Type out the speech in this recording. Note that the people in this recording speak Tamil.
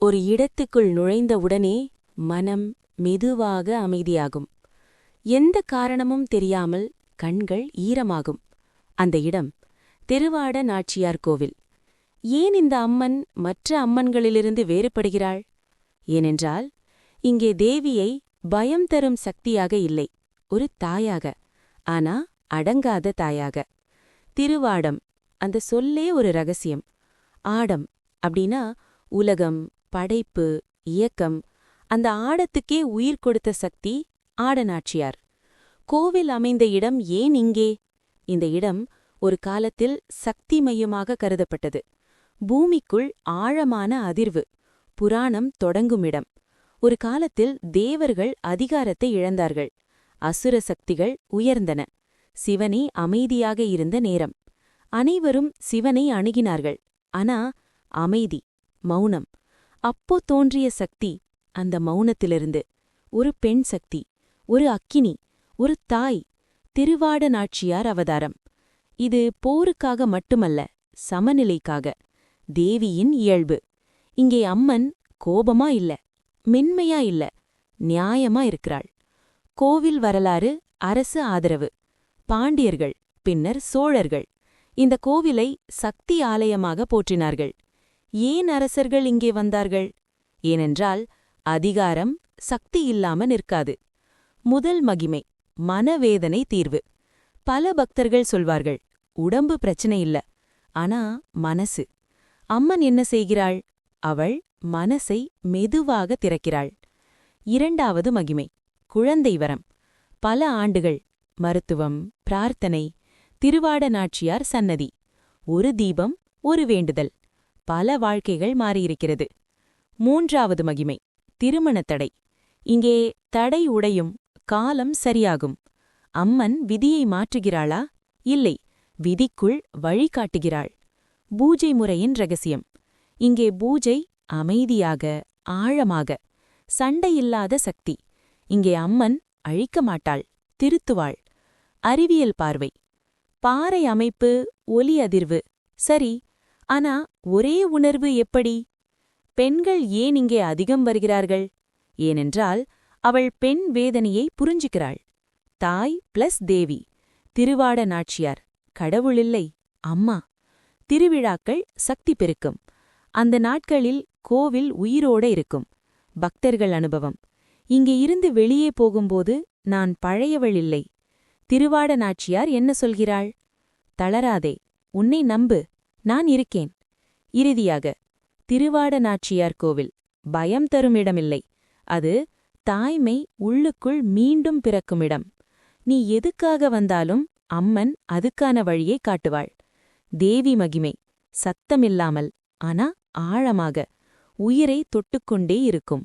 ஒரு இடத்துக்குள் நுழைந்தவுடனே மனம் மெதுவாக அமைதியாகும். எந்த காரணமும் தெரியாமல் கண்கள் ஈரமாகும். அந்த இடம் திருவாட நாச்சியார் கோவில். ஏன் இந்த அம்மன் மற்ற அம்மன்களிலிருந்து வேறுபடுகிறாள்? ஏனென்றால் இங்கே தேவியை பயம் தரும் சக்தியாக இல்லை. ஒரு தாயாக. ஆனா அடங்காத தாயாக. திருவாடம். அந்த சொல்லே ஒரு ரகசியம். ஆடம் அப்படின்னா உலகம் படைப்பு இயக்கம் அந்த ஆடத்துக்கே உயிர் கொடுத்த சக்தி ஆடநாச்சியார் கோவில் அமைந்த இடம் ஏன் இங்கே? இந்த இடம் ஒரு காலத்தில் சக்தி மையமாக கருதப்பட்டது. பூமிக்குள் ஆழமான அதிர்வு புராணம் தொடங்கும் இடம். ஒரு காலத்தில் தேவர்கள் அதிகாரத்தை இழந்தார்கள். அசுர சக்திகள் உயர்ந்தன. சிவனே அமைதியாக இருந்த நேரம். அனைவரும் சிவனை அணுகினார்கள். ஆனா அமைதி மௌனம் அப்போ தோன்றிய சக்தி அந்த மௌனத்திலிருந்து. ஒரு பெண் சக்தி ஒரு அக்கினி ஒரு தாய் திருவாட நாச்சியார் அவதாரம். இது போருக்காக மட்டுமல்ல சமநிலைக்காக தேவியின் இயல்பு. இங்கே அம்மன் கோபமா இல்ல மென்மையா இல்ல நியாயமா இருக்கிறாள். கோவில் வரலாறு அரசு ஆதரவு. பாண்டியர்கள் பின்னர் சோழர்கள். இந்த கோவிலை சக்தி ஆலயமாக போற்றினார்கள். ஏன் அரசர்கள் இங்கே வந்தார்கள்? ஏனென்றால் அதிகாரம் சக்தி இல்லாம நிற்காது. முதல் மகிமை மனவேதனை தீர்வு. பல பக்தர்கள் சொல்வார்கள் உடம்பு பிரச்சனை இல்ல ஆனா மனசு. அம்மன் என்ன செய்கிறாள்? அவள் மனசை மெதுவாக திறக்கிறாள். இரண்டாவது மகிமை குழந்தை வரம். பல ஆண்டுகள் மருத்துவம் பிரார்த்தனை திருவாட நாச்சியார் சன்னதி. ஒரு தீபம் ஒரு வேண்டுதல். பல வாழ்க்கைகள் மாறியிருக்கிறது. மூன்றாவது மகிமை திருமணத் தடை. இங்கே தடை உடையும் காலம் சரியாகும். அம்மன் விதியை மாற்றுகிறாளா? இல்லை விதிக்குள் வழிகாட்டுகிறாள் பூஜை முறையின் ரகசியம். இங்கே பூஜை அமைதியாக ஆழமாக சண்டையில்லாத சக்தி. இங்கே அம்மன் அழிக்க மாட்டாள் திருத்துவாள். அறிவியல் பார்வை. பாறை அமைப்பு ஒலி அதிர்வு. சரி ஆனா ஒரே உணர்வு எப்படி? பெண்கள் ஏன் இங்கே அதிகம் வருகிறார்கள்? ஏனென்றால் அவள் பெண் வேதனையை புரிஞ்சுக்கிறாள். தாய் பிளஸ் தேவி திருவாட நாச்சியார் கடவுளில்லை அம்மா. திருவிழாக்கள் சக்தி பெருக்கும். அந்த நாட்களில் கோவில் உயிரோட இருக்கும். பக்தர்கள் அனுபவம். இங்கே இருந்து வெளியே போகும்போது நான் பழையவள் இல்லை. திருவாட நாச்சியார் என்ன சொல்கிறாள்? தளராதே உன்னை நம்பு. நான் இருக்கேன். இறுதியாக திருவாட நாச்சியார் கோவில். பயம் தரும் இடமில்லை அது தாய்மை உள்ளுக்குள் மீண்டும் பிறக்கும் இடம் நீ எதுக்காக வந்தாலும் அம்மன் அதுக்கான வழியை காட்டுவாள். தேவி மகிமை சத்தமில்லாமல் ஆனா ஆழமாக உயிரை தொட்டுக்கொண்டே இருக்கும்.